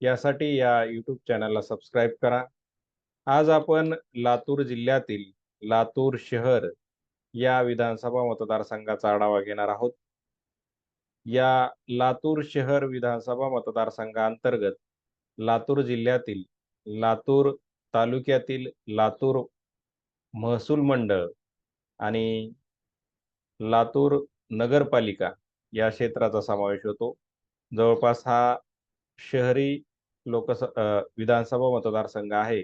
यासाठी या यूट्यूब चॅनलला सबस्क्राईब करा. आज आपण लातूर जिल्ह्यातील लातूर शहर या विधानसभा मतदारसंघाचा आढावा घेणार आहोत. या लातूर शहर विधानसभा मतदारसंघाअंतर्गत लातूर जिल्ह्यातील लातूर तालुक्यातील लातूर महसूल मंडळ आणि लातूर नगरपालिका या क्षेत्राचा समावेश होतो. जवळपास हा शहरी लोकस विधानसभा मतदारसंघ आहे.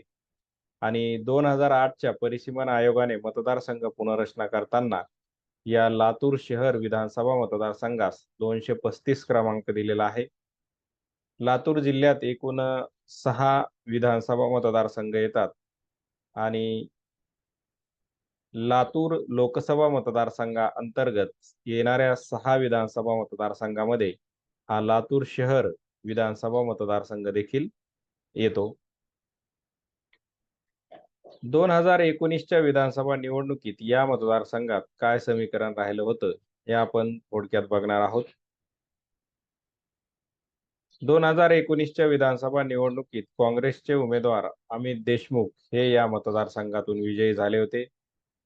आणि दोन हजार आठच्या परिसीमन आयोगाने मतदारसंघ पुनर्रचना करताना या लातूर शहर विधानसभा मतदारसंघास दोनशे पस्तीस क्रमांक दिलेला आहे. लातूर जिल्ह्यात एकूण सहा विधानसभा मतदारसंघ येतात. आणि लातूर लोकसभा मतदारसंघा अंतर्गत येणाऱ्या सहा विधानसभा मतदारसंघामध्ये हा लातूर शहर विधानसभा मतदारसंघ देखील येतो. दोन हजार एकोणीसच्या विधानसभा निवडणुकीत या मतदारसंघात काय समीकरण राहिलं होतं हे आपण थोडक्यात बघणार आहोत. दोन हजार एकोणीसच्या विधानसभा निवडणुकीत काँग्रेसचे उमेदवार अमित देशमुख हे या मतदारसंघातून विजयी झाले होते.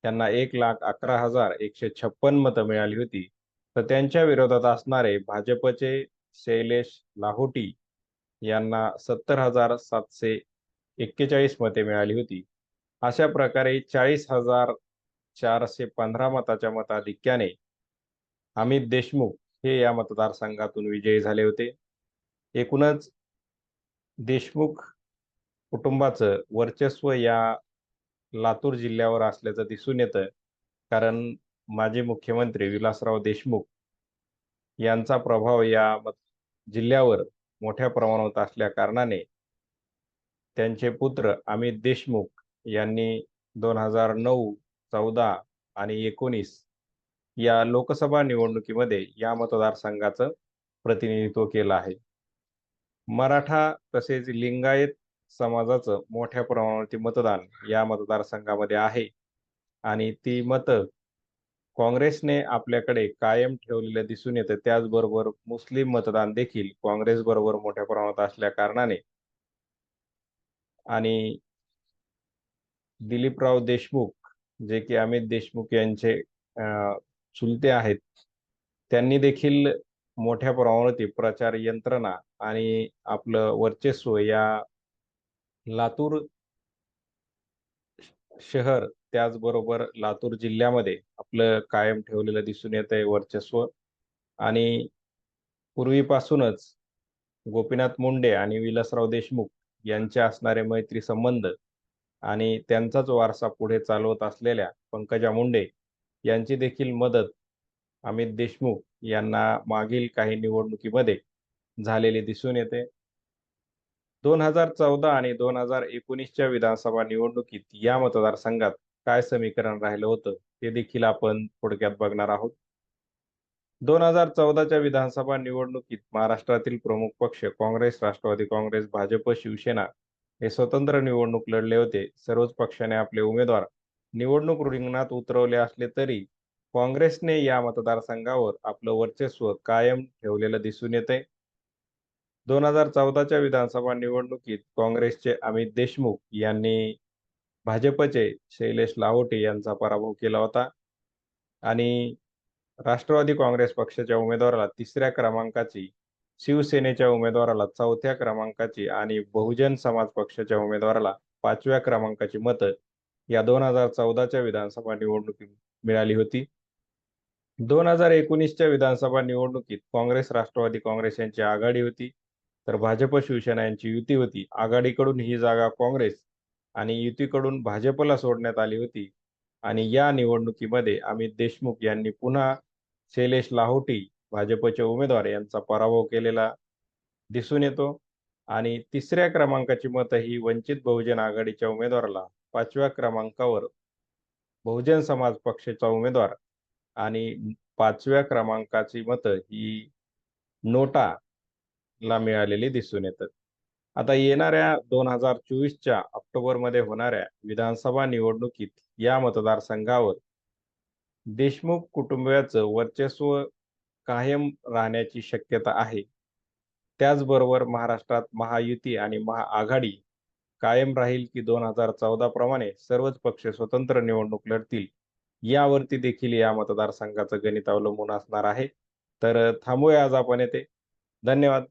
त्यांना एक लाख अकरा हजार एकशे छप्पन मतं मिळाली होती. तर त्यांच्या विरोधात असणारे भाजपचे शैलेश लाहोटी यांना सत्तर हजार सातशे एक्केचाळीस मते मिळाली होती. अशा प्रकारे चाळीस हजार चारशे पंधरा मताच्या मताधिक्याने अमित देशमुख हे या मतदारसंघातून विजयी झाले होते. एकूणच देशमुख कुटुंबाचं वर्चस्व या लातूर जिल्ह्यावर असल्याचं दिसून येतं. कारण माजी मुख्यमंत्री विलासराव देशमुख यांचा प्रभाव या जिल्ह्यावर मोठ्या प्रमाणात असल्या कारणाने त्यांचे पुत्र अमित देशमुख यांनी दोन हजार नऊ चौदा आणि एकोणीस या लोकसभा निवडणुकीमध्ये या मतदारसंघाचं प्रतिनिधित्व केलं आहे. मराठा तसेच लिंगायत समाजाचं मोठ्या प्रमाणावरती मतदान या मतदारसंघामध्ये आहे आणि ती मतं काँग्रेसने आपल्याकडे कायम ठेवलेलं दिसून येतं. त्याचबरोबर मुस्लिम मतदान देखील काँग्रेस बरोबर मोठ्या प्रमाणात असल्या कारणाने. आणि दिलीपराव देशमुख जे की अमित देशमुख यांचे चुलते आहेत त्यांनी देखील मोठ्या प्रमाणावरती प्रचार यंत्रणा आणि आपलं वर्चस्व या लातूर शहर त्याचबरोबर लातूर जिल्ह्यामध्ये आपलं कायम ठेवलेलं दिसून येत आहे वर्चस्व. आणि पूर्वीपासूनच गोपीनाथ मुंडे आणि विलासराव देशमुख यांचे असणारे मैत्री संबंध आणि त्यांचाच वारसा पुढे चालवत असलेल्या पंकजा मुंडे यांची देखील मदत अमित देशमुख यांना मागील काही निवडणुकीमध्ये झालेली दिसून येते. दोन हजार चौदा आणि दोन हजार एकोणीसच्या विधानसभा निवडणुकीत या मतदारसंघात काय समीकरण राहिलं होतं ते देखील आपण थोडक्यात बघणार आहोत. दोन हजार चौदाच्या विधानसभा निवडणुकीत महाराष्ट्रातील प्रमुख पक्ष काँग्रेस राष्ट्रवादी काँग्रेस भाजप शिवसेना हे स्वतंत्र निवडणूक लढले होते. सर्वच पक्षाने आपले उमेदवार निवडणूक रिंगणात उतरवले असले तरी काँग्रेसने या मतदारसंघावर आपलं वर्चस्व कायम ठेवलेलं दिसून येते दोन हजार चौदाच्या विधानसभा निवडणुकीत काँग्रेसचे अमित देशमुख यांनी भाजपचे शैलेश लाहोटे यांचा पराभव केला होता. आणि राष्ट्रवादी काँग्रेस पक्षाच्या उमेदवाराला तिसऱ्या क्रमांकाची शिवसेनेच्या उमेदवाराला चौथ्या क्रमांकाची आणि बहुजन समाज पक्षाच्या उमेदवाराला पाचव्या क्रमांकाची मतं या दोन हजार चौदाच्या विधानसभा निवडणुकीत मिळाली होती. दोन हजार एकोणीसच्या विधानसभा निवडणुकीत काँग्रेस राष्ट्रवादी काँग्रेस यांची आघाडी होती. तर भाजप शिवसेना यांची युती होती. आघाडीकडून ही जागा काँग्रेस आणि युतीकडून भाजपला सोडण्यात आली होती. आणि या निवडणुकीमध्ये अमित देशमुख यांनी पुन्हा शैलेश लाहोटी भाजपचे उमेदवार यांचा पराभव केलेला दिसून येतो. आणि तिसऱ्या क्रमांकाची मतं ही वंचित बहुजन आघाडीच्या उमेदवाराला पाचव्या क्रमांकावर बहुजन समाज पक्षाचा उमेदवार आणि पाचव्या क्रमांकाची मतं ही नोटा ला मिळालेली दिसून येतात. आता येणाऱ्या दोन हजार चोवीसच्या ऑक्टोबरमध्ये होणाऱ्या विधानसभा निवडणुकीत या मतदारसंघावर देशमुख कुटुंबियाचं वर्चस्व कायम राहण्याची शक्यता आहे. त्याचबरोबर महाराष्ट्रात महायुती आणि महाआघाडी कायम राहील की दोन हजार चौदा प्रमाणे सर्वच पक्ष स्वतंत्र निवडणूक लढतील. यावरती देखील या मतदारसंघाचं गणित अवलंबून असणार आहे. तर थांबूया आज आपण येते धन्यवाद.